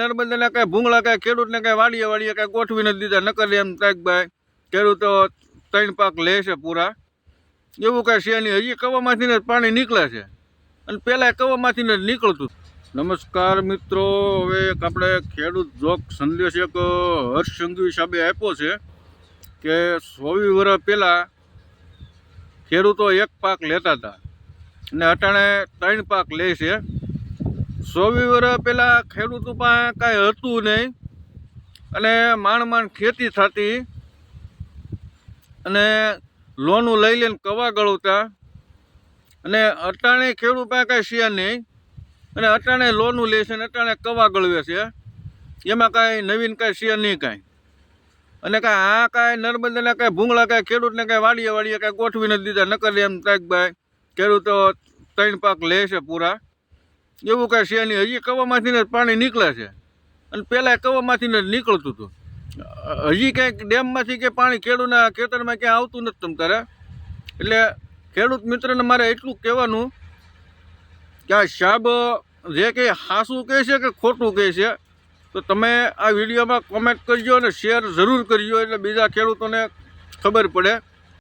નર્મદાના કાંઈ ભૂંગળા, કાંઈ ખેડૂતને કાંઈ વાડીએ વાડીએ કાંઈ ગોઠવી નથી દીધા. નકર એમ ભાઈ, ખેડૂતો ત્રણ પાક લે છે પૂરા. એવું કાંઈ છે નહીં. હજી કવામાંથી જ પાણી નીકળે છે. અને પહેલાં કવામાંથી જ નીકળતું. નમસ્કાર મિત્રો. હવે એક આપણે ખેડૂત જોક સંદેશ એક હર્ષ સાહેબે આપ્યો છે કે સોવી વર્ષ પહેલાં ખેડૂતો એક પાક લેતા હતા. અને અટાણે ત્રણ પાક લે છે. સોવી વર્ષ પહેલાં ખેડૂતો પાસે કાંઈ હતું નહીં. અને માંડ માંડ ખેતી થતી. અને લોનું લઈ લઈને કવા ગળવતા અને અટાણે ખેડૂત પાસે કાંઈ છે નહીં. અને અટાણે લોનું લે છે અને અટાણે કવા ગળવે છે એમાં કાંઈ નવીન કાંઈ છે નહીં કાંઈ. અને કાંઈ આ કાંઈ નર્મદાના કાંઈ ભૂંગળા કાંઈ ખેડૂતને કાંઈ વાડીએ વાડીએ કાંઈ ગોઠવી નથી દીધા. નકર એમ કાંઈક ભાઈ ખેડૂતો ત્રણ પાક લે છે પૂરા. એવું કાંઈ છે નહીં. હજી કવામાંથી જ પાણી નીકળે છે. અને પહેલાં કવામાંથી જ નીકળતું હતું. હજી કંઈક ડેમમાંથી કે પાણી ખેડૂતના ખેતરમાં ક્યાંય આવતું નથી તમ તારે. એટલે ખેડૂત મિત્રને મારે એટલું કહેવાનું કે આ સાબ જે કંઈ હાસું કહે છે કે ખોટું કહે છે, તો તમે આ વિડીયોમાં કોમેન્ટ કરજો અને શેર જરૂર કરજો. એટલે બીજા ખેડૂતોને ખબર પડે.